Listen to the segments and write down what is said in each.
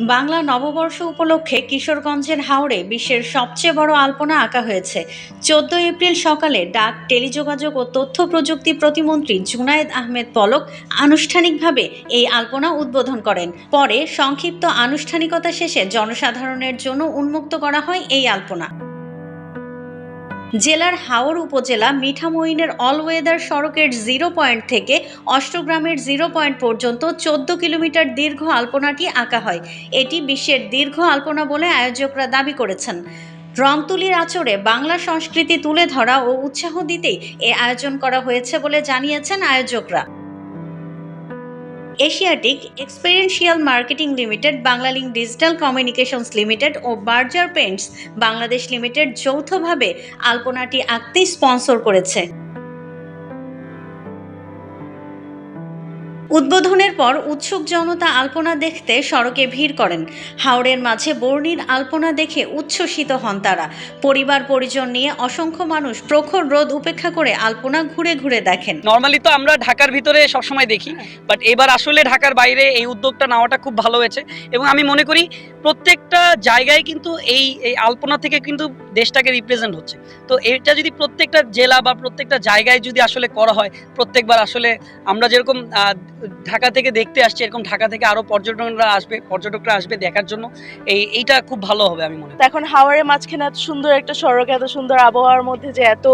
বাংলা নববর্ষ উপলক্ষে কিশোরগঞ্জের হাওড়ে বিশ্বের সবচেয়ে বড় আলপনা আঁকা হয়েছে। চোদ্দ এপ্রিল সকালে ডাক, টেলিযোগাযোগ ও তথ্য প্রযুক্তি প্রতিমন্ত্রী জুনায়েদ আহমেদ পলক আনুষ্ঠানিকভাবে এই আলপনা উদ্বোধন করেন। পরে সংক্ষিপ্ত আনুষ্ঠানিকতা শেষে জনসাধারণের জন্য উন্মুক্ত করা হয় এই আলপনা। জেলার হাওর উপজেলা মিঠামইনের অলওয়েদার সড়কের জিরো পয়েন্ট থেকে অষ্টগ্রামের জিরো পয়েন্ট পর্যন্ত চোদ্দ কিলোমিটার দীর্ঘ আলপনাটি আঁকা হয়। এটি বিশ্বের দীর্ঘ আলপনা বলে আয়োজকরা দাবি করেছেন। রংতুলির আচরে বাংলা সংস্কৃতি তুলে ধরা ও উৎসাহ দিতেই এ আয়োজন করা হয়েছে বলে জানিয়েছেন আয়োজকরা। Asiatic experiential marketing limited, Banglalink digital communications limited ও বার্জার পেন্টস বাংলাদেশ লিমিটেড যৌথভাবে আলপনাটি আঁকতে স্পন্সর করেছে। উদ্বোধনের পর উৎসুক জনতা আলপনা দেখতে সড়কে ভিড় করেন। হাওড়ের মাঝে বর্ণির আলপনা দেখে উচ্ছ্বসিত হন তারা। পরিবার পরিজন নিয়ে অসংখ্য মানুষ প্রখর রোদ উপেক্ষা করে আলপনা ঘুরে ঘুরে দেখেন। নর্মালি তো আমরা ঢাকার ভিতরে সবসময় দেখি বাট এবার আসলে ঢাকার বাইরে এই উদ্যোগটা নেওয়াটা খুব ভালো হয়েছে। এবং আমি মনে করি প্রত্যেকটা জায়গায় কিন্তু এই এই আলপনা থেকে কিন্তু দেশটাকে রিপ্রেজেন্ট হচ্ছে। তো এটা যদি প্রত্যেকটা জেলা বা প্রত্যেকটা জায়গায় যদি আসলে করা হয়, প্রত্যেকবার আসলে আমরা যেরকম ঢাকা থেকে দেখতে আসছি এরকম ঢাকা থেকে আরও পর্যটকরা আসবে পর্যটকরা আসবে দেখার জন্য। এই এইটা খুব ভালো হবে আমি মনে এখন হাওড়ের মাঝখানে এত সুন্দর একটা সড়ক এত সুন্দর আবহাওয়ার মধ্যে যে এত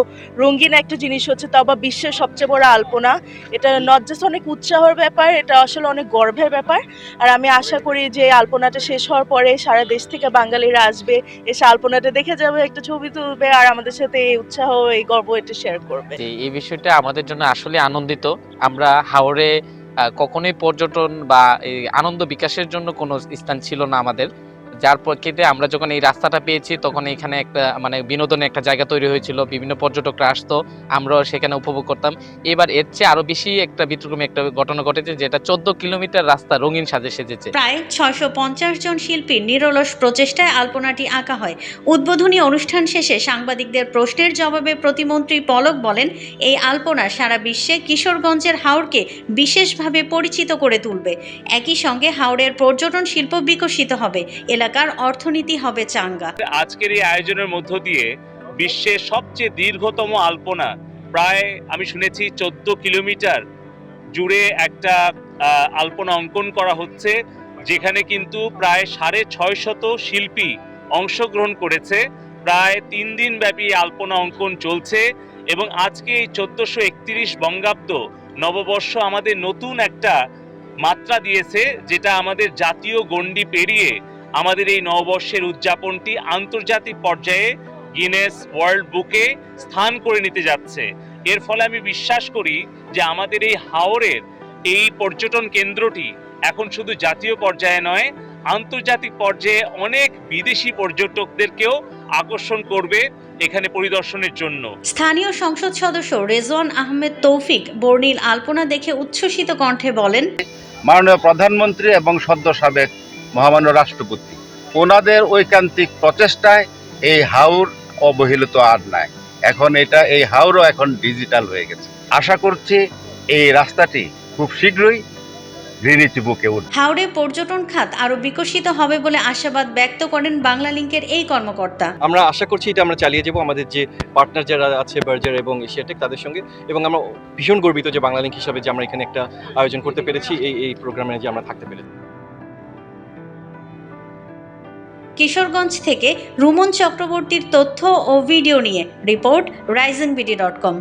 রঙিন একটা জিনিস হচ্ছে তাও বা বিশ্বের সবচেয়ে বড় আলপনা। এটা নট জাস্ট অনেক উৎসাহের ব্যাপার এটা আসলে অনেক গর্বের ব্যাপার। আর আমি আশা করি যে এই আলপনাটা শেষ হওয়ার পরে সারা দেশ থেকে বাঙালিরা আসবে এসে আলপনাটা দেখে যাবে একটা ছবি তুলবে আর আমাদের সাথে এই উৎসাহ এই গর্ব এটা শেয়ার করবে। এই বিষয়টা আমাদের জন্য আসলে আনন্দিত। আমরা হাওড়ে কখনোই পর্যটন বা আনন্দ বিকাশের জন্য কোনো স্থান ছিল না আমাদের। যার প্রেক্ষিতে আমরা যখন এই রাস্তাটা পেয়েছি, তখন এখানে একটা মানে বিনোদনের একটা জায়গা তৈরি হয়েছিল, বিভিন্ন পর্যটকরা আসতো, আমরাও সেখানে উপভোগ করতাম। এবার এর চেয়ে আরও বেশি একটা ব্যতিক্রমী একটা ঘটনা ঘটেছে, যেটা চোদ্দ কিলোমিটার রাস্তা রঙিন সাজে সেজেছে। প্রায় ছয়শো পঞ্চাশ জন শিল্পীর নিরলস প্রচেষ্টায় আলপনাটি আঁকা হয়। উদ্বোধনী অনুষ্ঠান শেষে সাংবাদিকদের প্রশ্নের জবাবে প্রতিমন্ত্রী পলক বলেন, এই আলপনা সারা বিশ্বে কিশোরগঞ্জের হাওড়কে বিশেষভাবে পরিচিত করে তুলবে। একই সঙ্গে হাওড়ের পর্যটন শিল্প বিকশিত হবে। এলাকার অর্থনীতি হবে চাঙ্গা। আজকের এই আয়োজনের মধ্য দিয়ে বিশ্বের সবচেয়ে দীর্ঘতম আলপনা প্রায় আমি শুনেছি চোদ্দ কিলোমিটার জুড়ে একটা আলপনা অঙ্কন করা হচ্ছে, যেখানে কিন্তু প্রায় সাড়ে ছয় শত শিল্পী অংশগ্রহণ করেছে। প্রায় তিন দিন ব্যাপী আলপনা অঙ্কন চলছে এবং আজকে এই চোদ্দশো একত্রিশ বঙ্গাব্দ নববর্ষ আমাদের নতুন একটা মাত্রা দিয়েছে, যেটা আমাদের জাতীয় গণ্ডি পেরিয়ে আমাদের এই নববর্ষের উদযাপনটি আন্তর্জাতিক পর্যায়ে গিনেস ওয়ার্ল্ড বুকে স্থান করে নিতে যাচ্ছে। এর ফলে আমি বিশ্বাস করি যে আমাদের এই হাওরের এই পর্যটন কেন্দ্রটি এখন শুধু জাতীয় পর্যায়ে নয় আন্তর্জাতিক পর্যায়ে অনেক বিদেশি পর্যটকদেরকেও আকর্ষণ করবে এখানে পরিদর্শনের জন্য। স্থানীয় সংসদ সদস্য রেজওয়ান আহমেদ তৌফিক বর্ণিল আলপনা দেখে উচ্ছ্বসিত কণ্ঠে বলেন মাননীয় প্রধানমন্ত্রী এবং সদ্য সাবেক মহামান্য রাষ্ট্রপতি। ওনাদের ঐকান্তিক প্রচেষ্টায় এই হাওর অবহেলিত আর নাই। এখন এটা এই হাওরও এখন ডিজিটাল হয়ে গেছে। আশা করছি এই রাস্তাটি খুব শীঘ্রই হাওড়ে পর্যটন খাত আরও বিকশিত হবে বলে আশাবাদ ব্যক্ত করেন বাংলা লিঙ্কের এই কর্মকর্তা। আমরা আশা করছি এটা আমরা চালিয়ে যাব। আমাদের যে পার্টনার যারা আছে বার্জার এবং এশিয়াটেক তাদের সঙ্গে। এবং আমরা ভীষণ গর্বিত যে বাংলা লিঙ্ক হিসাবে যে আমরা এখানে একটা আয়োজন করতে পেরেছি এই এই প্রোগ্রামে যে আমরা থাকতে পেরেছি। কিশোরগঞ্জ থেকে রুমন চক্রবর্তীর তথ্য ও ভিডিও নিয়ে report rising BD dot com.